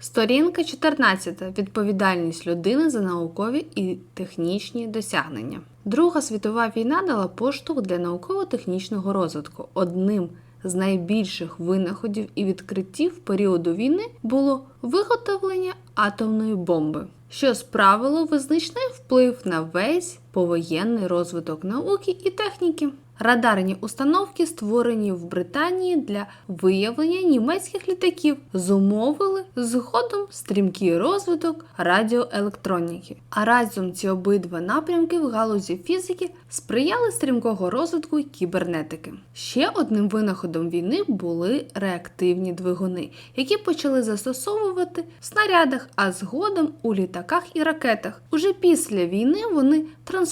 Сторінка 14. Відповідальність людини за наукові і технічні досягнення. Друга світова війна дала поштовх для науково-технічного розвитку. Одним з найбільших винаходів і відкриттів періоду війни було виготовлення атомної бомби, що справило визначний вплив на весь повоєнний розвиток науки і техніки. Радарні установки, створені в Британії для виявлення німецьких літаків, зумовили згодом стрімкий розвиток радіоелектроніки. А разом ці обидва напрямки в галузі фізики сприяли стрімкого розвитку кібернетики. Ще одним винаходом війни були реактивні двигуни, які почали застосовувати в снарядах, а згодом у літаках і ракетах. Уже після війни вони трансформувалися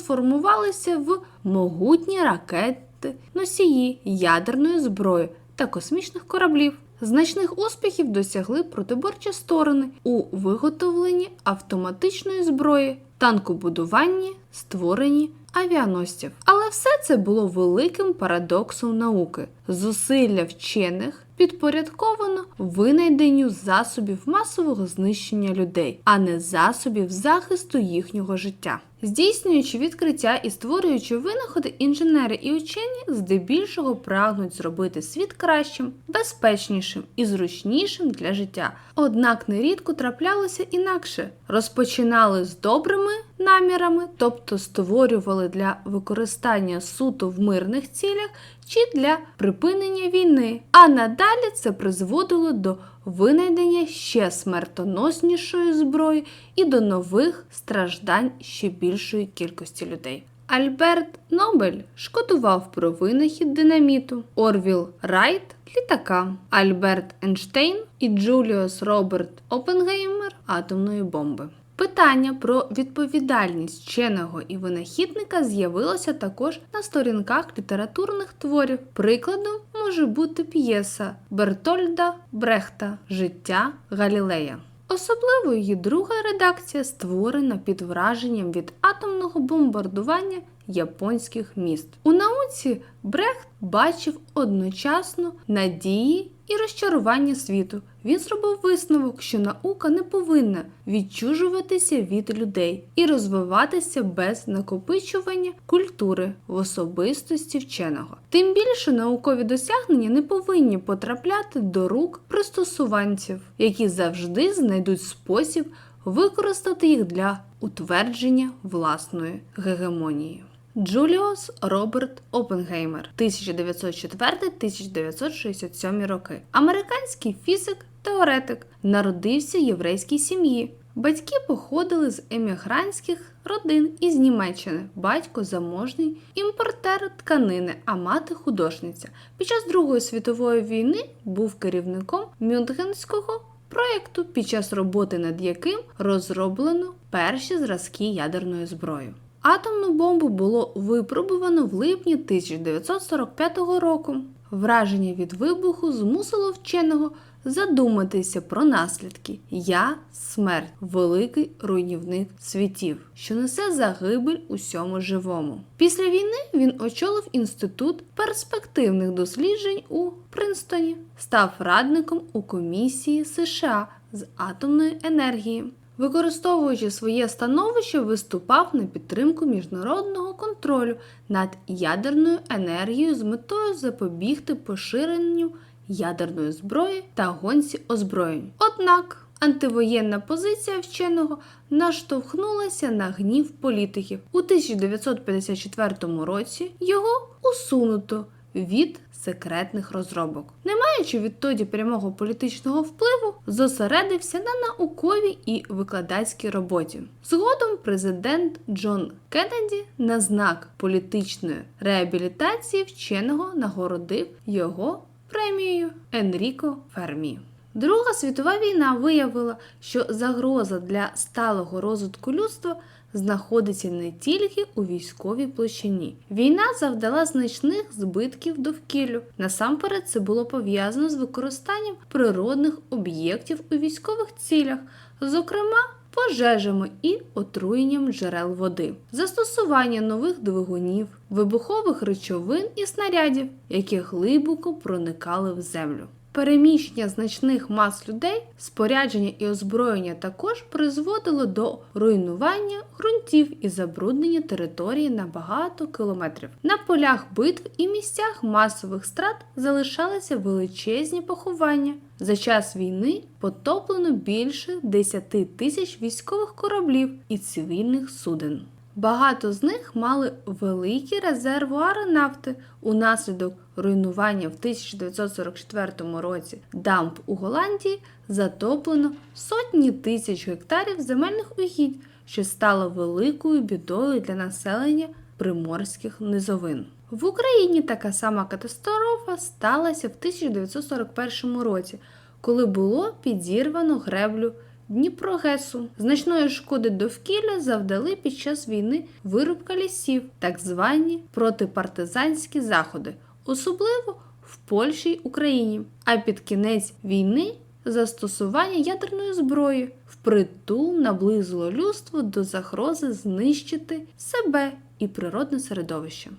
в могутні ракети, носії ядерної зброї та космічних кораблів. Значних успіхів досягли протиборчі сторони у виготовленні автоматичної зброї, танкобудуванні, створенні авіаносців. Але все це було великим парадоксом науки. Зусилля вчених підпорядковано винайденню засобів масового знищення людей, а не засобів захисту їхнього життя. Здійснюючи відкриття і створюючи винаходи, інженери і учені здебільшого прагнуть зробити світ кращим, безпечнішим і зручнішим для життя. Однак нерідко траплялося інакше. Розпочинали з добрими намірами, тобто створювали для використання суто в мирних цілях чи для припинення війни. А надалі це призводило до винайдення ще смертоноснішої зброї і до нових страждань ще більшої кількості людей. Альберт Нобель шкодував про винахід динаміту, Орвіл Райт літака, Альберт Ейнштейн і Джуліус Роберт Опенгеймер атомної бомби. Питання про відповідальність вченого і винахідника з'явилося також на сторінках літературних творів. Прикладом може бути п'єса Бертольда Брехта Життя Галілея. Особливо її друга редакція створена під враженням від атомного бомбардування японських міст. У науці Брехт бачив одночасно надії і розчарування світу. Він зробив висновок, що наука не повинна відчужуватися від людей і розвиватися без накопичування культури в особистості вченого. Тим більше наукові досягнення не повинні потрапляти до рук пристосуванців, які завжди знайдуть спосіб використати їх для утвердження власної гегемонії. Джуліус Роберт Опенгеймер 1904-1967 роки. Американський фізик, теоретик, народився в єврейській сім'ї. Батьки походили з емігрантських родин із Німеччини. Батько заможний імпортер тканини, а мати художниця. Під час Другої світової війни був керівником Мюнхенського проєкту, під час роботи над яким розроблено перші зразки ядерної зброї. Атомну бомбу було випробувано в липні 1945 року. Враження від вибуху змусило вченого задуматися про наслідки. Я смерть, великий руйнівник світів, що несе загибель усьому живому. Після війни він очолив інститут перспективних досліджень у Принстоні, став радником у комісії США з атомної енергії. Використовуючи своє становище, виступав на підтримку міжнародного контролю над ядерною енергією з метою запобігти поширенню ядерної зброї та гонці озброєнь. Однак антивоєнна позиція вченого наштовхнулася на гнів політиків. У 1954 році його усунуто від секретних розробок. Маючи відтоді прямого політичного впливу, зосередився на науковій і викладацькій роботі. Згодом президент Джон Кеннеді на знак політичної реабілітації вченого нагородив його премією Енріко Фермі. Друга світова війна виявила, що загроза для сталого розвитку людства знаходиться не тільки у військовій площині. Війна завдала значних збитків довкіллю. Насамперед, це було пов'язано з використанням природних об'єктів у військових цілях, зокрема пожежами і отруєнням джерел води, застосування нових двигунів, вибухових речовин і снарядів, які глибоко проникали в землю. Переміщення значних мас людей, спорядження і озброєння також призводило до руйнування ґрунтів і забруднення території на багато кілометрів. На полях битв і місцях масових страт залишалися величезні поховання. За час війни потоплено більше 10 тисяч військових кораблів і цивільних суден. Багато з них мали великі резервуари нафти. Унаслідок руйнування в 1944 році дамб у Голландії затоплено сотні тисяч гектарів земельних угідь, що стало великою бідою для населення приморських низовин. В Україні така сама катастрофа сталася в 1941 році, коли було підірвано греблю Дніпрогесу. Значної шкоди довкілля завдали під час війни вирубка лісів, так звані протипартизанські заходи, особливо в Польщі й Україні. А під кінець війни застосування ядерної зброї впритул наблизило людство до загрози знищити себе і природне середовище.